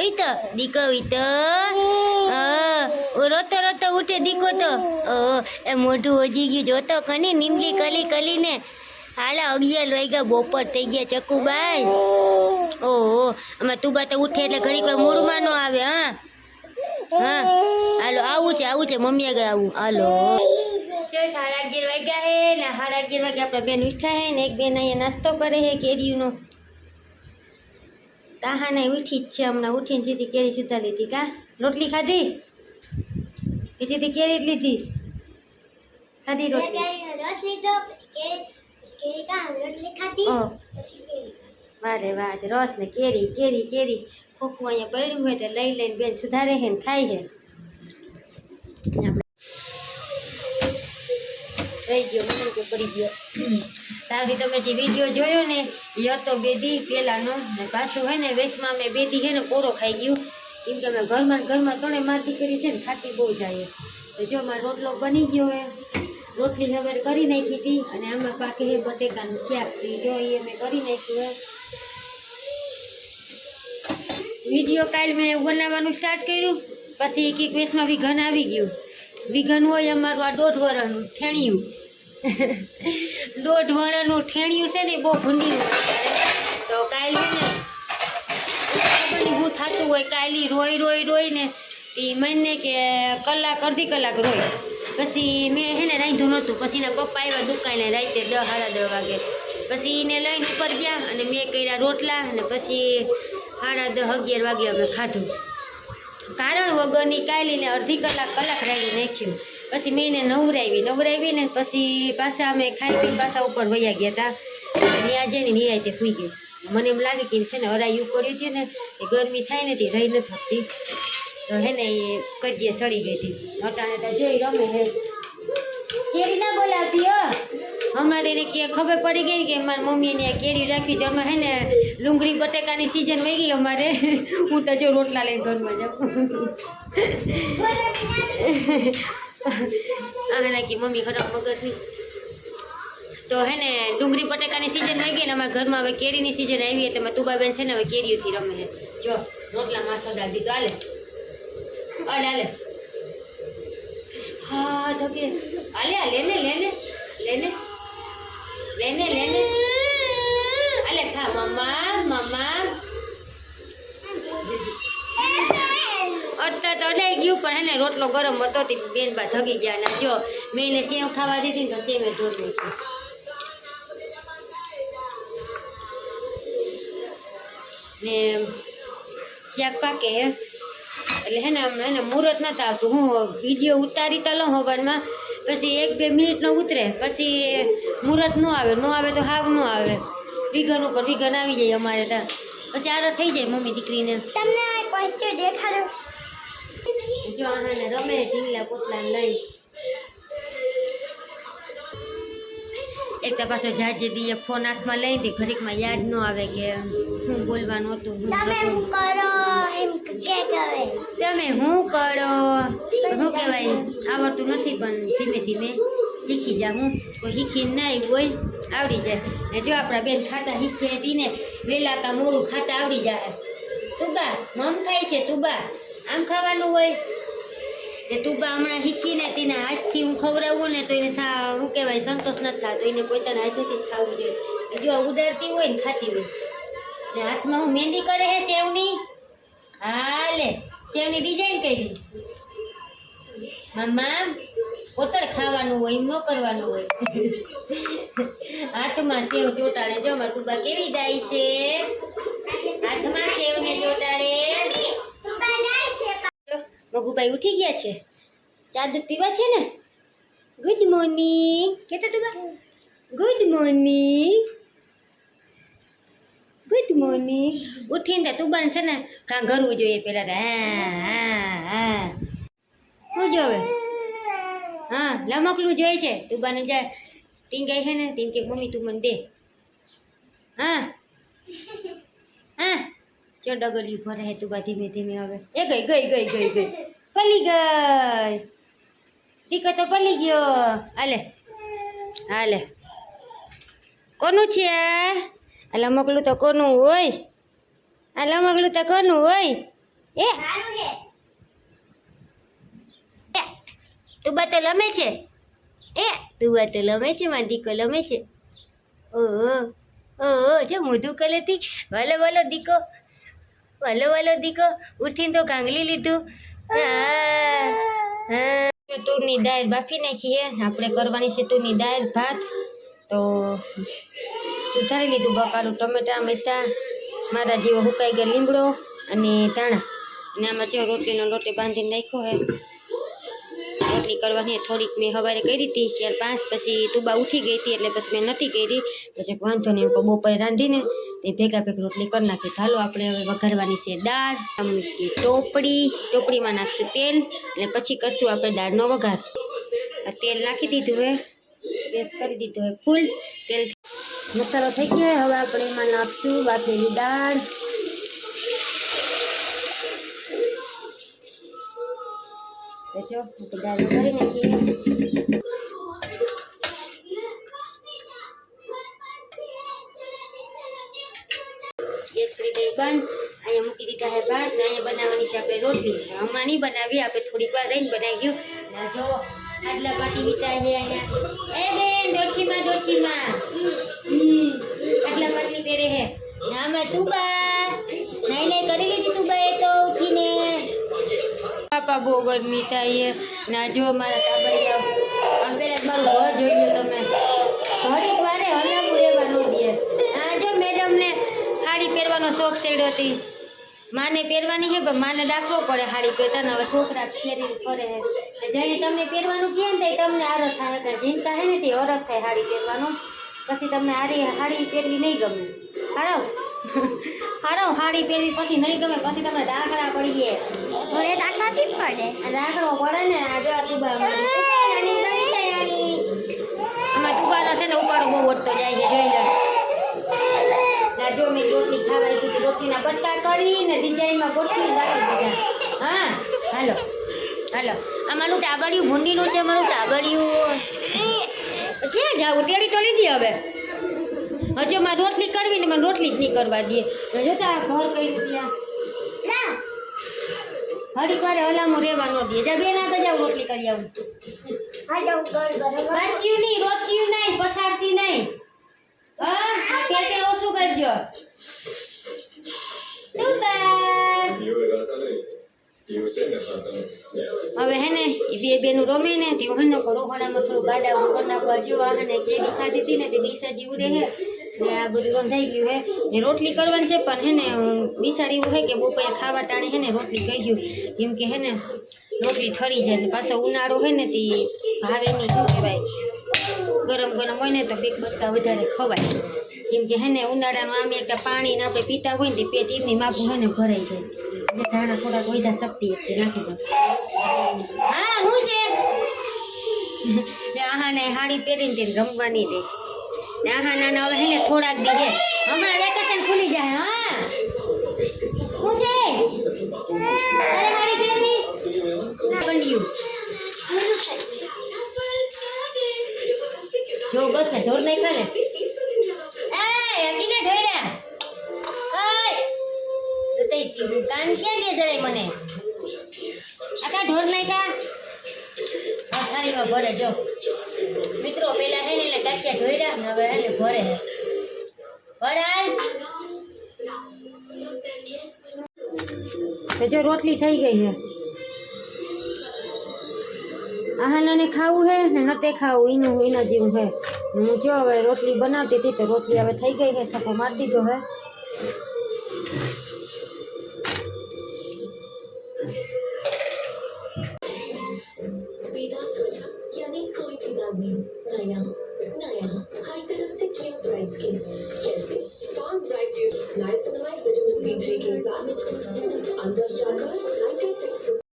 ઉઈતો દીકો ઉઈતો રોતો રોતો ઉઠે દીકો તો. એ મોઢું ઓજી ગયું. જોતો ખની નીમલી કલી કલીને. હાલા અગિયાર વાગ્યા બપોર થઈ ગયા ચકુબાઈ. ઓહો આમાં તું બા તો ઉઠે એટલે ઘણી વાર મોડું નો આવે હા. હા. હાલો આવું છે આવું છે મમ્મી આગળ આવું. હાલો. સાડા અગિયાર વાગ્યા હે ને સાડા અગિયાર વાગ્યા આપણે બેન ઉઠા હે ને એક બેન અહીંયા નાસ્તો કરે હે કેરીનો. તાહાને ઉઠી જ છે હમણાં ઉઠીને સીધી કેરી સુધા લીધી. કા? રોટલી ખાધી? કે સીધી કેરી જ લીધી. ખાધી રોટલી? વારે વાહ રસ ને કેરી કેરી કેરી. ખોખું અહીંયા પડ્યું હોય તો લઈ લઈને બેન સુધારે હે ને ખાય હે. રહી ગયો, મને કે પડી ગયો. તારી તમે જે વીડિયો જોયો ને, એ હતો બેદી પેલાનો ને પાછું હે ને, વેસમાં મેં બેદી હે ને કોરો ખાઈ ગયું. કેમ કે અમે ઘરમાં ઘરમાં ત્રણે માર દીકરી છે ને, ખાતી બહુ જાય જો મારો રોટલો બની ગયો હે. રોટલી હવે કરી નાખી હતી, અને આમાં પાકી હે બટેકાનું શાક. જો એ અમે કરી નાખ્યું હે. વીડિયો કાલ મેં બનાવવાનું સ્ટાર્ટ કર્યું. પછી એક એક વેસમાં વિઘન આવી ગયું. વિઘન હોય અમારું આ દોઢ વરણનું, ઠેણિયું. દોઢ વરણનું ઠેણિયું છે ને બહુ ભૂંડી તો છે ને, ખબર નહીં હું થતું હોય, કાયલી રોઈ રોઈ રોઈ ને એ મને કે કલાક, અડધી કલાક રોઈ. પછી મેં હે ને રાંધ્યું નહોતું. પછી એના પપ્પા આવ્યા દુકાને રાતે દસ સાડા દસ વાગે. પછી એને લઈને ઉપર ગયા અને મેં કર્યા રોટલા અને પછી સાડા દસ અગિયાર વાગે અમે ખાધું. કારણ વગરની કાયલીને અડધી કલાક કલાક રાવી નાખ્યું. પછી મેં એને નવરાવી નવરાવી ને પછી પાછા અમે ખાઈ પી પાછા ઉપર વયા ગયા હતા ત્યાં જઈને નિરાયતે સૂઈ ગઈ. મને એમ લાગે કે છે ને અરાયું પડ્યું હતું ને એ ગરમી થાય ને તે રહી નથી થતી તો હે ને એ કજીએ સડી ગઈ હતી. અટાણે તો જોઈ રમે હે. કેરી ના બોલાવતી હો? અમારે એને કે ખબર પડી ગઈ કે મારી મમ્મીએ આ કેરી રાખી અમે હે ને ડુંગળી બટેકાની સિઝન વહી ગઈ અમારે. હું તો જો રોટલા લઈને ઘરમાં જાઉં. આને નાખી મમ્મી ખરાબ મગજની. તો હે ને, ડુંગળી બટેકાની સિઝન આવી ગઈ ને, અમારા ઘરમાં હવે કેરીની સિઝન આવી એટલે મેં તુબાબેન છે ને હવે કેરીઓથી રમે છે. જો, રોટલા માથો દાળ દીધો. હાલે. હાલે હાલે. હા, તો કે, હાલે આ લેને લેને લેને લેને લેને રોટલો ગરમ હતો તે બેન બા થકી ગયા ને જો મેં એને સેવ ખાવા દીધી ને તો સેવે ઢોળી નાખી ને શાક પાકે એટલે હે ને એને મુહૂર્ત નથી આવતું હું વીડિયો ઉતારી તો લઉં હવારમાં, પછી એક બે મિનિટનો ઉતરે, પછી મુહૂર્ત ન આવે ન આવે તો હાવ ન આવે. વિઘન ઉપર વિઘન આવી જાય અમારે ત્યાં. પછી આડો થઈ જાય મમ્મી દીકરીને. તમને આ પોસ્ટર દેખાડો. જો આને રમે ઢીંગલા પોતલા લઈ એક તો પાછો જાજે દીએ ફોન હાથમાં લઈ હતી ઘડીકમાં યાદ ન આવે કે શું બોલવાનું હતું તમે હું કરો એમ કે કહેવાય તમે શું કરો? શું કહેવાય આવડતું નથી પણ ધીમે ધીમે શીખી જા હું. કોઈ શીખીને ના હોય આવડી જાય. ને જો આપણા બેન ખાતા શીખે દીને વહેલા તા મોડું ખાતા આવડી જાય. તુબા મમ ખાય છે તુબા આમ ખાવાનું હોય. ને તુબા હમણાં શીખીને તેના હાથથી હું ખવડાવું ને તો એને શું કહેવાય, સંતોષ નથી થતો. એને પોતાના હાથેથી જ ખાવું જોઈએ. જો ઉદારતી હોય ને ખાતી હોય. ને હાથમાં હું મહેંદી કરે હે સેવની? હા લે સેવની ડિઝાઇન કરી. મમ્મા પોતર ખાવાનું હોય, એમ ન કરવાનું હોય. હાથમાં સેવ ચોટાડે જો, માર તુબા કેવી જાય છે? હાથમાં સેવને ચોટાડે મગુભાઈ ઉઠી ગયા છે. ચા દૂધ પીવા છે ને? ગુડ મોર્નિંગ કેતા તું ગુડ મોર્નિંગ ગુડ મોર્નિંગ ઉઠીને તો તુબાને છે ને. કાં ઘરવું જોઈએ તો. હા હા હા. શું જોવે હા લમકલું જોઈએ છે. તુબાને જાય ટીંગાઈ છે ને, ટીંગ કે મમ્મી તું મને દે. હા. હા. ચો ડગલી ભરે હે તુબા ધીમે ધીમે હવે? એ ગઈ ગઈ ગઈ ગઈ ગઈ. પલી ગઈ. ટીકો તો પલી ગયો. હાલે. હાલે. કોનું છે? આ અલા તો કોનું હોય? આ લમગલું તો કોનું હોય? એ. એ, તું બા તો લમે છે? એ. તું બા તો લમે છે? મારી દીકો લમે છે? ઓહો. ઓહો જો મોઢું કલેથી. ભલે ભલે દીકો વાલો વાલો દીકો, ઉઠીને તો કાંગલી લીધું. તુરની દાળ બાફી નાખી હે. આપણે કરવાની છે તુરની દાળ, ભાત. તો સુધારી લીધું બકાલું ટમેટા, મરચાં. મારા જેવો હુકાઈ ગયો લીમડો અને ધાણા. અને આમાં જો રોટલીનો લોટે બાંધીને નાખ્યો હે. રોટલી કરવાની થોડીક મેં સવારે કરી હતી. ત્યાર પાંચ પછી તુબા ઉઠી ગઈ હતી એટલે પછી મેં નથી કરી. પછી વાંધો નહીં બપોરે રાંધીને તે ભેગા ભેગ રોટલી કરી નાખી. ચાલો આપણે હવે વઘારવાની છે દાળ આમ કે ટોપડી ટોપડીમાં નાખશું તેલ અને પછી કરશું આપણે દાળનો વઘાર. આ તેલ નાખી દીધું હે ગેસ કરી દીધું હે ફૂલ. તેલ મસાલો થઈ ગયો હે, હવે આપણે એમાં નાખશું બાફેલી દાળ. તો જો આપણે દાળ વઘારી નાખીએ. બંધ અહીંયા મૂકી દીધા હે ભાત ને અહીંયા બનાવવાની છે આપણે રોટલી. હમણાં નહીં બનાવી આપણે થોડીક વાર રહીને બનાવી ગયું. ને જો આટલા પાટી વિચાર છે અહીંયા. એ બેન ડોશીમાં ડોશીમાં. હમ, આટલા પાટલી પહેરે હે ને આમાં તુબા નહીં નહીં કરી લીધી તુબા એ તો ઉઠીને. પાપા બહુ ગરમી થાય છે. ને આ જો મારા તાબડિયા આમ પેલા મારું ઘર જોઈ લો તમે. ઘડીક વારે હલાવું રહેવાનું દે. આ જો મેડમને સાડી પહેરવાનો શોખ ચડ્યો હતી માને પહેરવાની છે પણ માને દાખલો પડે સાડી પહેરતા હવે છોકરા પહેરી ફરે જઈને તમને પહેરવાનું કહે ને તમને આરસ થાય. એટલે જીનતા હે ને તે ઓરખ થાય સાડી પહેરવાનું. પછી તમને હારી સાડી પહેરવી નહીં ગમે. હારો હારો સાડી પહેરવી પછી નહીં ગમે. પછી તમે દાખલા પડીએ રાખવાથી જ પડે. દાખલો પડે ને આ જો આ તુબા આમાં તુબાનો છે ને ઉપાડો બહુ વધતો જાય છે. ના જો મેં રોટલી ખાવા દીધી રોટલીના બટકા કરીને ડિઝાઇનમાં ગોઠવી રાખી દીધા. હા હાલો હાલો. આ મારું ટાબડિયું ભૂંડીનું છે મારું ટાબડિયું. ક્યાં જાવું? ટેડી તો લીધી હવે. હજુ મારે રોટલી કરવી ને મને રોટલી જ નહીં કરવા દે. જોતા આ ઘર કઈ છે ના હરી કરે હલામું રહેવા ન દે. જા બે ના તો જાવ રોટલી કરી આવું. વાંચ્યું નહીં રોટક્યું નહીં પસારતી નહીં. હા પેટે ઓછું કરજો? હવે હે ને બે બેનું રમે ને તે હે ને રોહડામાં થોડું ગાડા ઉપર નાખવા જો આ હે ને કેરી ખાધી હતી ને તે દિશા જેવું રહે. ને આ બધું રંધાઈ ગયું હે. ને રોટલી કરવાની છે પણ હે ને બિસારી એવું હે કે બપોરે ખાવા ટાણે હે ને રોટલી કહી ગયું. જેમ કે હે ને રોટલી ઠરી જાય ને પાછો ઉનાળો હે ને તે ભાવે નહીં શું કહેવાય? ગરમ ગરમ હોય ને તો બે બચકા વધારે ખવાય. કેમ કે હે ને, ઉનાળાનું આમ એક પાણી ને આપણે પીતા હોય ને પેટ એમની માપું હોય ને ભરાઈ જાય. એટલે ધાણા થોડાક વધા શક્તિ એક નાખી દો. હા હું છે? આહાને હાડી પહેરીને તેને રમવાની દે. ને આહા નાના હવે હે ને થોડાક દી હે. હમણાં વેકેશન ખુલી જાય, હા. શું છે? તારે હાડી પહેરવી ના ઢોર નહીં ખાને તો તે કાન ક્યાં દે જરાય મને? આકા ઢોર નહીં ખા આ થાળીમાં ભરે જો. મિત્રો પેલા હે ને એટલે કાચિયા ઢોયરા ને હવે હે ને ભરે. હે ભરાય તો જો રોટલી થઈ ગઈ છે. આહાને ખાવું હે ને નતે ખાવું એનું એના જેવું હે હું જો હવે રોટલી બનાવતી હતી તો રોટલી હવે થઈ ગઈ છે સફો મારી દીધો હે